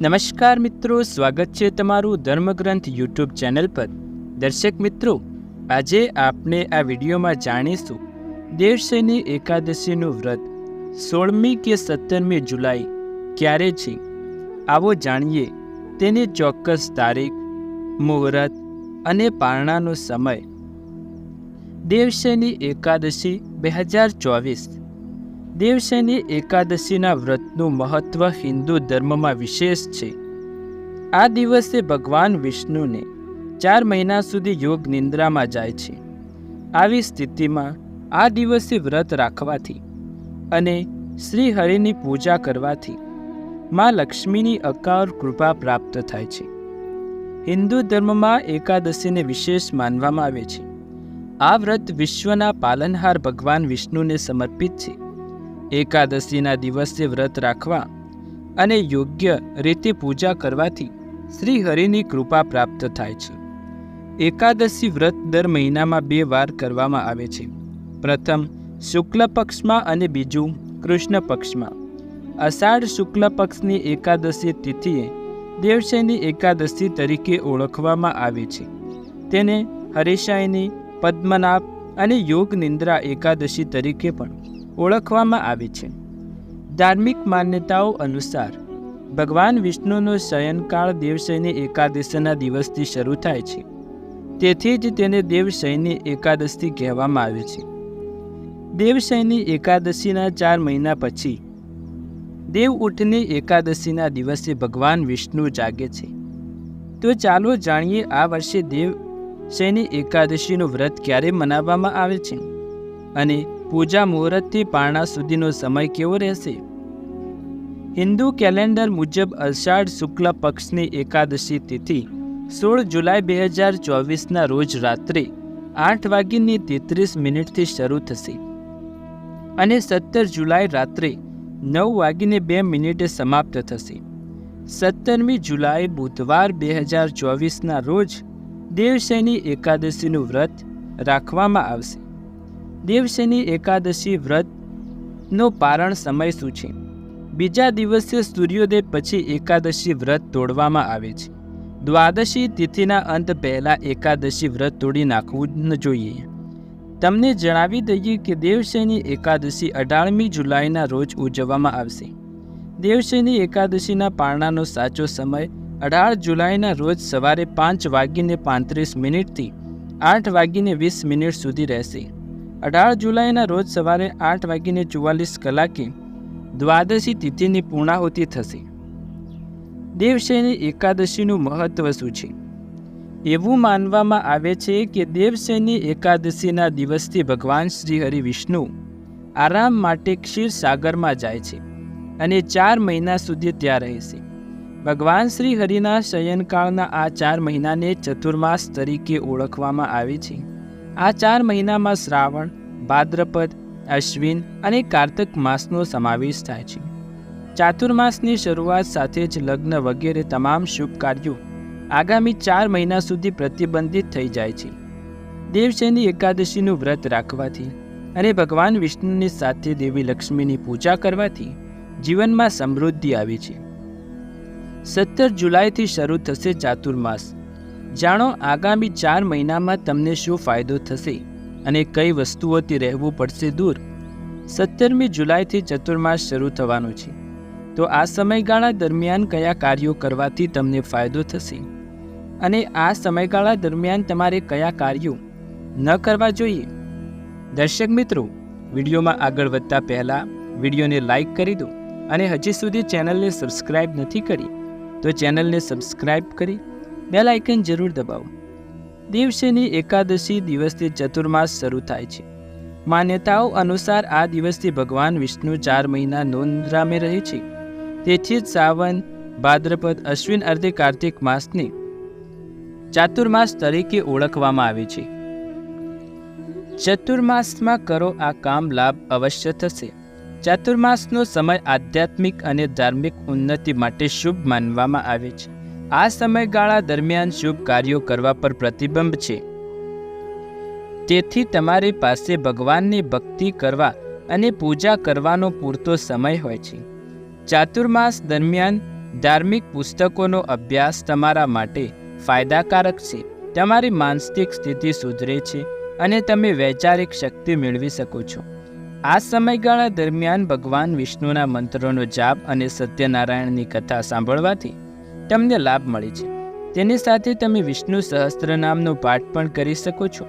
નમસ્કાર મિત્રો, સ્વાગત છે તમારું ધર્મગ્રંથ યુટ્યુબ ચેનલ પર. દર્શક મિત્રો, આજે આપણે આ વિડીયોમાં જાણીશું દેવશયની એકાદશીનું વ્રત, સોળમી કે સત્તરમી જુલાઈ, ક્યારે છે? આવો જાણીએ તેની ચોક્કસ તારીખ, મુહૂર્ત અને પારણાનો સમય. દેવશયની એકાદશી બે હજાર ચોવીસ દેવશયની એકાદશીના વ્રતનું મહત્વ હિન્દુ ધર્મમાં વિશેષ છે. આ દિવસે ભગવાન વિષ્ણુને ચાર મહિના સુધી યોગ નિંદ્રામાં જાય છે. આવી સ્થિતિમાં આ દિવસે વ્રત રાખવાથી અને શ્રી હરિની પૂજા કરવાથી માં લક્ષ્મીની અકાર કૃપા પ્રાપ્ત થાય છે. હિન્દુ ધર્મમાં એકાદશીને વિશેષ માનવામાં આવે છે. આ વ્રત વિશ્વના પાલનહાર ભગવાન વિષ્ણુને સમર્પિત છે. એકાદશીના દિવસે વ્રત રાખવા અને યોગ્ય રીતે પૂજા કરવાથી શ્રી હરિની કૃપા પ્રાપ્ત થાય છે. એકાદશી વ્રત દર મહિનામાં બે વાર કરવામાં આવે છે. પ્રથમ, શુક્લ પક્ષમાં અને બીજું, કૃષ્ણ પક્ષમાં. અષાઢ શુક્લ પક્ષની એકાદશી તિથિએ દેવશયની એકાદશી તરીકે ઓળખવામાં આવે છે. તેને હરિશાયની, પદ્મનાભ અને યોગ નિંદ્રા એકાદશી તરીકે પણ ઓળખવામાં આવે છે. ધાર્મિક માન્યતાઓ અનુસાર, ભગવાન વિષ્ણુનો શયનકાળ દેવશયની એકાદશીના દિવસથી શરૂ થાય છે. તેથી જ તેને દેવશયની એકાદશી કહેવામાં આવે છે. દેવશયની એકાદશીના ચાર મહિના પછી, દેવ ઉઠની એકાદશીના દિવસે ભગવાન વિષ્ણુ જાગે છે. તો ચાલો જાણીએ આ વર્ષે દેવ શયની એકાદશીનું વ્રત ક્યારે મનાવવામાં આવે છે? અને પૂજા મુહૂર્તથી પારણા સુધીનો સમય કેવો રહેશે? હિન્દુ કેલેન્ડર મુજબ અષાઢ શુક્લ પક્ષની એકાદશી તિથિ સોળ જુલાઈ બે હજાર ચોવીસના રોજ રાત્રે આઠ વાગીની તેત્રીસ મિનિટથી શરૂ થશે અને સત્તર જુલાઈ રાત્રે નવ વાગીને બે મિનિટે સમાપ્ત થશે. સત્તરમી જુલાઈ બુધવાર બે હજાર ચોવીસના રોજ દેવશયની એકાદશીનું વ્રત રાખવામાં આવશે. દેવશયની એકાદશી વ્રતનો પારણ સમય શું છે? બીજા દિવસે સૂર્યોદય પછી એકાદશી વ્રત તોડવામાં આવે છે. દ્વાદશી તિથિના અંત પહેલાં એકાદશી વ્રત તોડી નાખવું ન જોઈએ. તમને જણાવી દઈએ કે દેવશયની એકાદશી અઢારમી જુલાઈના રોજ ઉજવવામાં આવશે. દેવશયની એકાદશીના પારણાનો સાચો સમય અઢાર જુલાઈના રોજ સવારે પાંચ વાગીને પાંત્રીસ મિનિટથી આઠ વાગીને વીસ મિનિટ સુધી રહેશે. અઢાર જુલાઈના રોજ સવારે આઠ વાગીને ચુવાલીસ કલાકે દ્વાદશી તિથિની પૂર્ણાહુતિ થશે. દેવશયની એકાદશીનું મહત્વ શું છે? એવું માનવામાં આવે છે કે દેવશયની એકાદશીના દિવસથી ભગવાન શ્રી હરિ વિષ્ણુ આરામ માટે ક્ષીરસાગરમાં જાય છે અને ચાર મહિના સુધી ત્યાં રહેશે ભગવાન શ્રી હરિના શયનકાળના આ ચાર મહિનાને ચતુર્માસ તરીકે ઓળખવામાં આવે છે. આ ચાર મહિનામાં શ્રાવણ, ભાદ્રપદ, અશ્વિન અને કાર્તક માસનો સમાવેશ થાય છે. ચાતુર્માસની શરૂઆત સાથે જ લગ્ન વગેરે તમામ શુભ કાર્યો આગામી ચાર મહિના સુધી પ્રતિબંધિત થઈ જાય છે. દેવશયની એકાદશીનું વ્રત રાખવાથી અને ભગવાન વિષ્ણુની સાથે દેવી લક્ષ્મીની પૂજા કરવાથી જીવનમાં સમૃદ્ધિ આવે છે. સત્તર જુલાઈથી શરૂ થશે ચાતુર્માસ. જાણો આગામી ચાર મહિનામાં તમને શું ફાયદો થશે અને કઈ વસ્તુઓથી રહેવું પડશે દૂર? સત્તરમી જુલાઈથી ચતુર્માસ શરૂ થવાનો છે. તો આ સમયગાળા દરમિયાન કયા કાર્યો કરવાથી તમને ફાયદો થશે? અને આ સમયગાળા દરમિયાન તમારે કયા કાર્યો ન કરવા જોઈએ? દર્શક મિત્રો, વિડીયોમાં આગળ વધતા પહેલાં વિડીયોને લાઈક કરી દો અને હજી સુધી ચેનલને સબસ્ક્રાઇબ નથી કરી તો ચેનલને સબસ્ક્રાઇબ કરી બેલ આઇકન જરૂર દબાવો. દિવસેની એકાદશી દિવસથી ચતુર્માસ શરૂ થાય છે. માન્યતાઓ અનુસાર આ દિવસથી ભગવાન વિષ્ણુ ચાર મહિના નોંધરામે રહે છે. તેથી જ સાવન ભાદ્રપદ, અશ્વિન, અર્ધે કાર્તિક માસને ચાતુર્માસ તરીકે ઓળખવામાં આવે છે. ચતુર્માસમાં કરો આ કામ લાભ અવશ્ય થશે. ચાતુર્માસનો સમય આધ્યાત્મિક અને ધાર્મિક ઉન્નતિ માટે શુભ માનવામાં આવે છે. આ સમયગાળા દરમિયાન શુભ કાર્યો કરવા પર પ્રતિબંધ છે. તેથી તમારી પાસે ભગવાનની ભક્તિ કરવા અને પૂજા કરવાનો પૂરતો સમય હોય છે. ચાતુર્માસ દરમિયાન ધાર્મિક પુસ્તકોનો અભ્યાસ તમારા માટે ફાયદાકારક છે. તમારી માનસિક સ્થિતિ સુધરે છે અને તમે વૈચારિક શક્તિ મેળવી શકો છો. આ સમયગાળા દરમિયાન ભગવાન વિષ્ણુના મંત્રોનો જાપ અને સત્યનારાયણની કથા સાંભળવાથી તમને લાભ મળે છે. તેની સાથે તમે વિષ્ણુ સહસ્ત્રનામનો પાઠ પણ કરી શકો છો.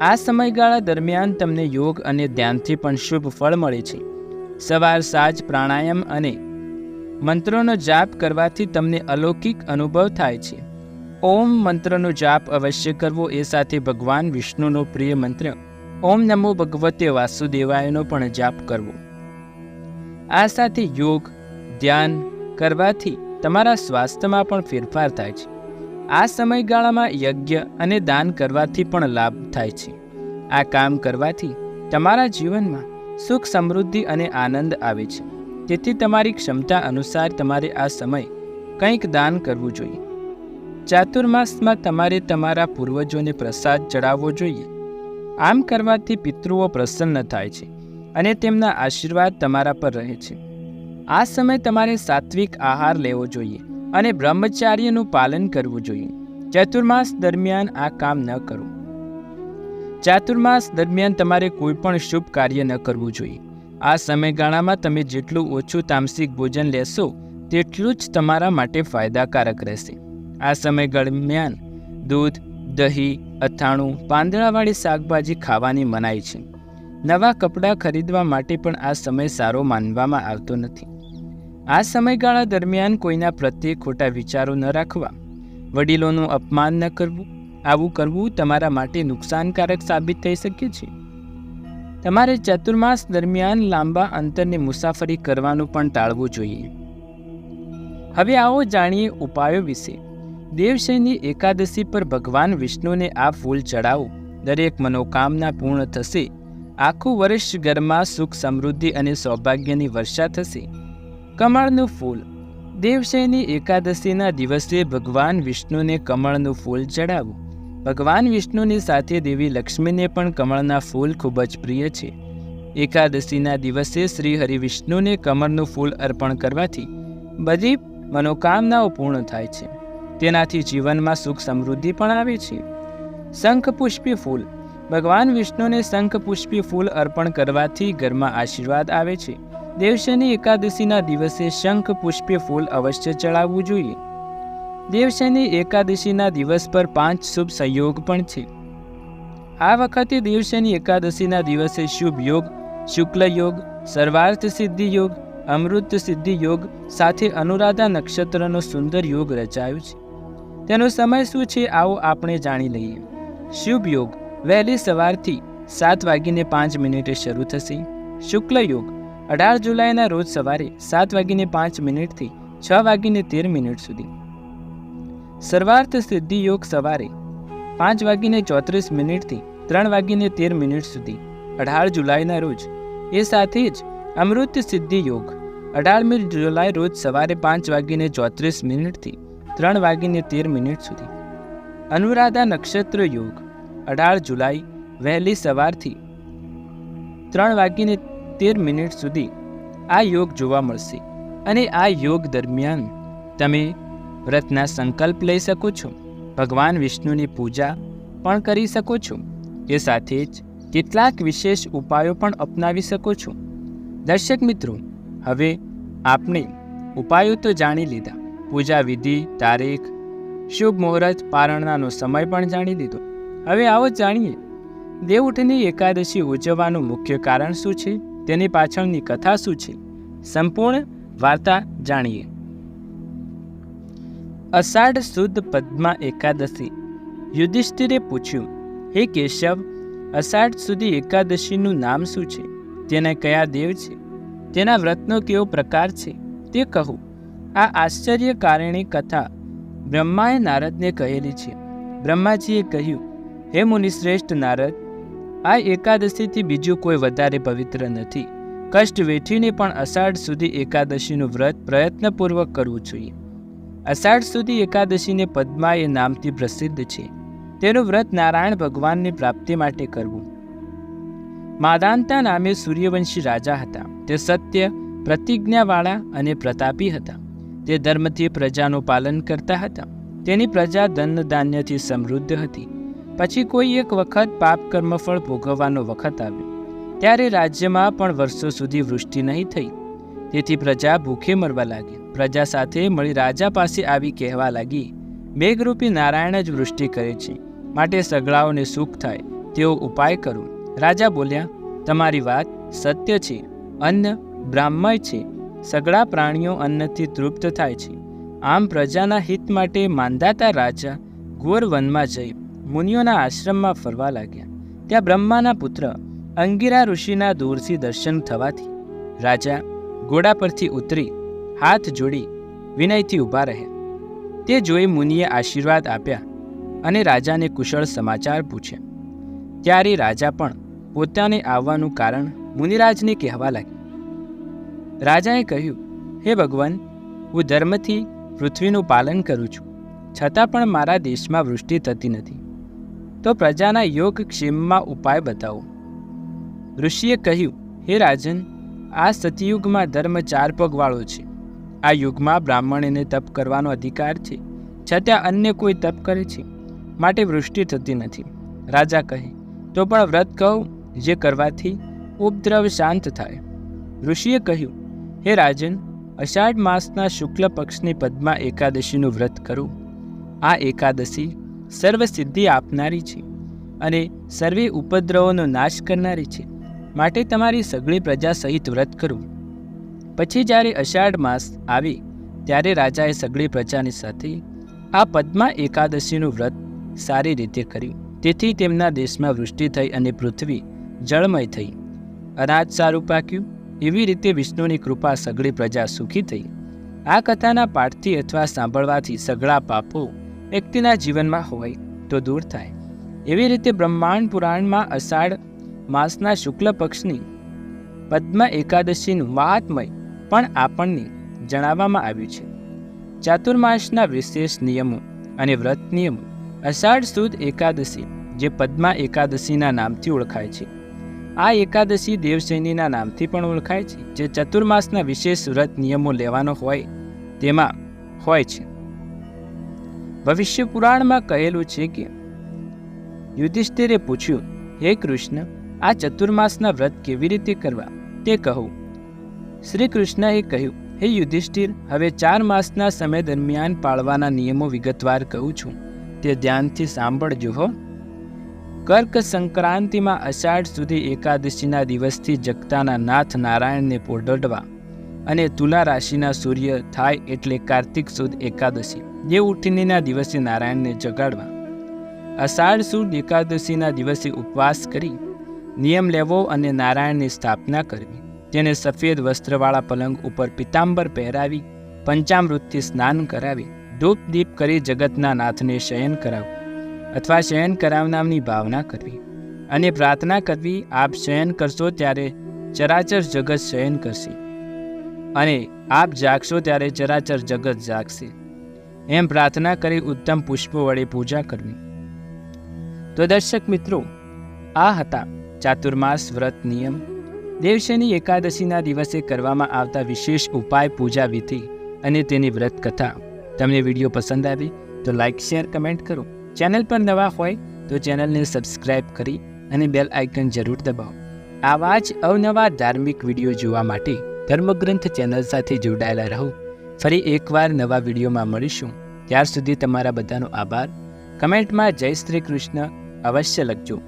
આ સમયગાળા દરમિયાન તમને યોગ અને ધ્યાનથી પણ શુભ ફળ મળે છે. સવાર, સાજ, પ્રાણાયામ અને મંત્રોનો જાપ કરવાથી તમને અલૌકિક અનુભવ થાય છે. ઓમ મંત્રનો જાપ અવશ્ય કરવો એ સાથે ભગવાન વિષ્ણુનો પ્રિય મંત્ર, ઓમ નમો ભગવતે વાસુદેવાયનો પણ જાપ કરવો. આ સાથે યોગ, ધ્યાન કરવાથી તમારા સ્વાસ્થ્યમાં પણ ફેરફાર થાય છે. આ સમયગાળામાં યજ્ઞ અને દાન કરવાથી પણ લાભ થાય છે. આ કામ કરવાથી તમારા જીવનમાં સુખ સમૃદ્ધિ અને આનંદ આવે છે. તેથી તમારી ક્ષમતા અનુસાર તમારે આ સમય કંઈક દાન કરવું જોઈએ. ચાતુર્માસમાં તમારે તમારા પૂર્વજોને પ્રસાદ ચડાવવો જોઈએ. આમ કરવાથી પિતૃઓ પ્રસન્ન થાય છે અને તેમના આશીર્વાદ તમારા પર રહે છે. આ સમય તમારે સાત્વિક આહાર લેવો જોઈએ અને બ્રહ્મચાર્યનું પાલન કરવું જોઈએ. ચતુર્માસ દરમિયાન આ કામ ન કરો. ચાતુર્માસ દરમિયાન તમારે કોઈ પણ શુભ કાર્ય ન કરવું જોઈએ. આ સમયગાળામાં તમે જેટલું ઓછું તામસિક ભોજન લેશો, તેટલું જ તમારા માટે ફાયદાકારક રહેશે. આ સમય દરમિયાન દૂધ, દહીં, અથાણું, પાંદડાવાળી શાકભાજી ખાવાની મનાઈ છે. નવા કપડાં ખરીદવા માટે પણ આ સમય સારો માનવામાં આવતો નથી. આ સમયગાળા દરમિયાન કોઈના પ્રત્યે ખોટા વિચારો ન રાખવા. વડીલોનું અપમાન ન કરવું. આવું કરવું તમારા માટે નુકસાનકારક સાબિત થઈ શકે છે. તમારે ચતુર્માસ દરમિયાન લાંબા અંતરની મુસાફરી કરવાનું પણ ટાળવું જોઈએ. હવે આવો જાણીએ ઉપાયો વિશે. દેવશયની એકાદશી પર ભગવાન વિષ્ણુને આ ફૂલ ચડાવો. દરેક મનોકામના પૂર્ણ થશે. આખું વર્ષ ઘરમાં સુખ સમૃદ્ધિ અને સૌભાગ્યની વર્ષા થશે. કમળનું ફૂલ. દેવશયની એકાદશીના દિવસે ભગવાન વિષ્ણુને કમળનું ફૂલ ચડાવવું ભગવાન વિષ્ણુની સાથે દેવી લક્ષ્મીને પણ કમળના ફૂલ ખૂબ જ પ્રિય છે. એકાદશીના દિવસે શ્રી હરિ વિષ્ણુને કમળનું ફૂલ અર્પણ કરવાથી બધી મનોકામનાઓ પૂર્ણ થાય છે. તેનાથી જીવનમાં સુખ સમૃદ્ધિ પણ આવે છે. શંખપુષ્પી ફૂલ. ભગવાન વિષ્ણુને શંખપુષ્પી ફૂલ અર્પણ કરવાથી ઘરમાં આશીર્વાદ આવે છે. દેવશની એકાદશીના દિવસે શંખ પુષ્પી ફૂલ અવશ્ય ચડાવવું જોઈએ. દેવશની એકાદશીના દિવસ પર પાંચ શુભ સંયોગ પણ છે. આ વખતે દેવશની એકાદશીના દિવસે શુભ યોગ, શુક્લ યોગ, સર્વાર્થ સિદ્ધિ યોગ, અમૃત સિદ્ધિ યોગ સાથે અનુરાધા નક્ષત્રનો સુંદર યોગ રચાયો છે. તેનો સમય શું છે આવો આપણે જાણી લઈએ. શુભ યોગ. વહેલી સવારથી સાત વાગીને પાંચ મિનિટે શરૂ થશે શુક્લ યોગ. અઢાર જુલાઈના રોજ સવારે સાત વાગીને પાંચ મિનિટથી છ વાગીને તેર મિનિટ સુધી. સર્વાર્થ સિદ્ધિ યોગ સવારે પાંચ વાગીને ચોત્રીસ મિનિટથી ત્રણ વાગીને તેર મિનિટ સુધી. અઢાર જુલાઈના રોજ એ સાથે જ અમૃત સિદ્ધિ યોગ. અઢારમી જુલાઈ રોજ સવારે પાંચ વાગીને ચોત્રીસ મિનિટથી ત્રણ વાગીને તેર મિનિટ સુધી. અનુરાધા નક્ષત્ર યોગ. અઢાર જુલાઈ વહેલી સવારથી ત્રણ વાગીને તેર મિનિટ સુધી આ યોગ જોવા મળશે અને આ યોગ દરમિયાન તમે વ્રતના સંકલ્પ લઈ શકો છો, ભગવાન વિષ્ણુની પૂજા પણ કરી શકો છો, એ સાથે જ કેટલાક વિશેષ ઉપાયો પણ અપનાવી શકો છો. દર્શક મિત્રો, હવે આપણે ઉપાયો તો જાણી લીધા. પૂજા વિધિ, તારીખ, શુભ મુહૂર્ત પારણનાનો સમય પણ જાણી લીધો. હવે આવો જાણીએ. દેવઉઠની એકાદશી ઉજવવાનું મુખ્ય કારણ શું છે? તેની પાછળની કથા શું છે? સંપૂર્ણ વાર્તા જાણીએ. અષાઢ શુદ્ધ પદ્મા એકાદશી. યુધિષ્ઠિરે પૂછ્યું, હે કેશવ, અષાઢ સુધી એકાદશીનું નામ શું છે? તેના કયા દેવ છે? તેના વ્રતનો કેવો પ્રકાર છે? તે કહું. આ આશ્ચર્યકારિણી કથા બ્રહ્માએ નારદને કહેલી છે. બ્રહ્માજીએ કહ્યું હે મુનિશ્રેષ્ઠ નારદ, આ એકાદશીથી બીજું કોઈ વધારે પવિત્ર નથી. કષ્ટ વેઠીને પણ અષાઢ સુધી એકાદશીનું વ્રત પ્રયત્નપૂર્વક કરવું જોઈએ. અષાઢ સુધી એકાદશીને પદ્મા એ નામથી પ્રસિદ્ધ છે. તેનું વ્રત નારાયણ ભગવાનની પ્રાપ્તિ માટે કરવું. માદાંતા નામે સૂર્યવંશી રાજા હતા. તે સત્ય, પ્રતિજ્ઞાવાળા અને પ્રતાપી હતા. તે ધર્મથી પ્રજાનું પાલન કરતા હતા. તેની પ્રજા ધન ધાન્યથી સમૃદ્ધ હતી. પછી કોઈ એક વખત પાપ કર્મફળ ભોગવવાનો વખત આવ્યો. ત્યારે રાજ્યમાં પણ વર્ષો સુધી વૃષ્ટિ નહીં થઈ. તેથી પ્રજા ભૂખે મરવા લાગી. પ્રજા સાથે મળી રાજા પાસે આવી કહેવા લાગી, મેઘરૂપી નારાયણ જ વૃષ્ટિ કરે છે. માટે સગળાઓને સુખ થાય. તેવો ઉપાય કરો. રાજા બોલ્યા, તમારી વાત સત્ય છે. અન્ન બ્રાહ્મય છે. સગળા પ્રાણીઓ અન્નથી તૃપ્ત થાય છે. આમ પ્રજાના હિત માટે માંદાતા રાજા ઘોર વનમાં જઈ મુનિઓના આશ્રમમાં ફરવા લાગ્યા. ત્યાં બ્રહ્માના પુત્ર અંગિરા ઋષિના દૂરથી દર્શન થવાથી રાજા ઘોડા પરથી ઉતરી હાથ જોડી વિનયથી ઊભા રહ્યા. તે જોઈ મુનિએ આશીર્વાદ આપ્યા અને રાજાને કુશળ સમાચાર પૂછ્યા. ત્યારે રાજા પણ પોતાને આવવાનું કારણ મુનિરાજને કહેવા લાગ્યા. રાજાએ કહ્યું, હે ભગવાન, હું ધર્મથી પૃથ્વીનું પાલન કરું છું. છતાં પણ મારા દેશમાં વૃષ્ટિ થતી નથી. તો પ્રજાના યોગ ક્ષેમમાં ઉપાય બતાવો. ઋષિએ કહ્યું, હે રાજન, આ સતયુગમાં ધર્મ ચાર પગવાળો છે. આ યુગમાં બ્રાહ્મણને તપ કરવાનો અધિકાર છે. છતાં અન્ય કોઈ તપ કરે છે. માટે વૃષ્ટિ થતી નથી. રાજા કહે, તો પણ વ્રત કહો, જે કરવાથી ઉપદ્રવ શાંત થાય. ઋષિએ કહ્યું, હે રાજન, અષાઢ માસના શુક્લ પક્ષની પદમાં એકાદશીનું વ્રત કરું. આ એકાદશી સર્વ સિદ્ધિ આપનારી છે અને સર્વે ઉપદ્રવોનો નાશ કરનારી છે. માટે તમારી સગળી પ્રજા સહિત વ્રત કરું. પછી જ્યારે અષાઢ માસ આવી, ત્યારે રાજાએ સગળી પ્રજાની સાથે આ પદ્મા એકાદશીનું વ્રત સારી રીતે કર્યું. તેથી તેમના દેશમાં વૃષ્ટિ થઈ અને પૃથ્વી જળમય થઈ. અનાજ સારું પાક્યું. એવી રીતે વિષ્ણુની કૃપા સગળી પ્રજા સુખી થઈ. આ કથાના પાઠથી અથવા સાંભળવાથી સગળા પાપો વ્યક્તિના જીવનમાં હોય તો દૂર થાય. એવી રીતે બ્રહ્માંડ પુરાણમાં અષાઢ માસના શુક્લ પક્ષની પદ્મ એકાદશીનું મહાત્મય પણ આપણને જણાવવામાં આવ્યું છે. ચાતુર્માસના વિશેષ નિયમો અને વ્રત નિયમો અષાઢ સુદ એકાદશી, જે પદ્મા એકાદશીના નામથી ઓળખાય છે. આ એકાદશી દેવશૈનીના નામથી પણ ઓળખાય છે, જે ચતુર્માસના વિશેષ વ્રત નિયમો લેવાનો હોય તેમાં હોય છે. ભવિષ્ય પુરાણમાં કહેલું છે કે યુધિષ્ઠિરે પૂછ્યું, હે કૃષ્ણ, આ ચતુર્માસના વ્રત કેવી રીતે કરવા? તે કહું, શ્રી કૃષ્ણએ કહ્યું, હે યુધિષ્ઠિર, હવે ચાર માસના સમય દરમિયાન પાળવાના નિયમો વિગતવાર કહું છું. તે ધ્યાનથી સાંભળજો હો. કર્ક સંક્રાંતિમાં અષાઢ સુધી એકાદશીના દિવસથી જગતાના નાથ નારાયણને પોડડવા અને તુલા રાશિના સૂર્ય થાય એટલે કાર્તિક સુદ એકાદશી. જે ઉઠીનીના દિવસે નારાયણને જગાડવા. અષાઢ સુદ એકાદશીના દિવસે ઉપવાસ કરી નિયમ લેવો અને નારાયણની સ્થાપના કરવી. તેને સફેદ વસ્ત્રવાળા પલંગ ઉપર પિતાંબર પહેરાવી, પંચામૃતથી સ્નાન કરાવી ધૂપ દીપ કરી જગતના નાથને શયન કરાવવું અથવા શયન કરાવનામની ભાવના કરવી અને પ્રાર્થના કરવી, આપ શયન કરશો ત્યારે ચરાચર જગત શયન કરશે અને આપ જાગશો ત્યારે ચરાચર જગત જાગશે. એમ પ્રાર્થના કરી ઉત્તમ પુષ્પો વડે પૂજા કરવી. તો દર્શક મિત્રો, આ હતા ચાતુર્માસ વ્રત નિયમ. દેવશની એકાદશીના દિવસે કરવામાં આવતા વિશેષ ઉપાય પૂજા વિધિ અને તેની વ્રત કથા. તમને વીડિયો પસંદ આવી તો લાઇક શેર, કમેન્ટ કરો. ચેનલ પર નવા હોય તો ચેનલને સબસ્ક્રાઇબ કરી અને બેલ આઇકન જરૂર દબાવો. આવા જ અવનવા ધાર્મિક વીડિયો જોવા માટે ધર્મગ્રંથ ચેનલ સાથે જોડાયેલા રહો. ફરી એકવાર નવા વિડીયોમાં મળીશું. ત્યાર સુધી તમારા બધાનો આભાર. કમેન્ટમાં જય શ્રી કૃષ્ણ. અવશ્ય લખજો.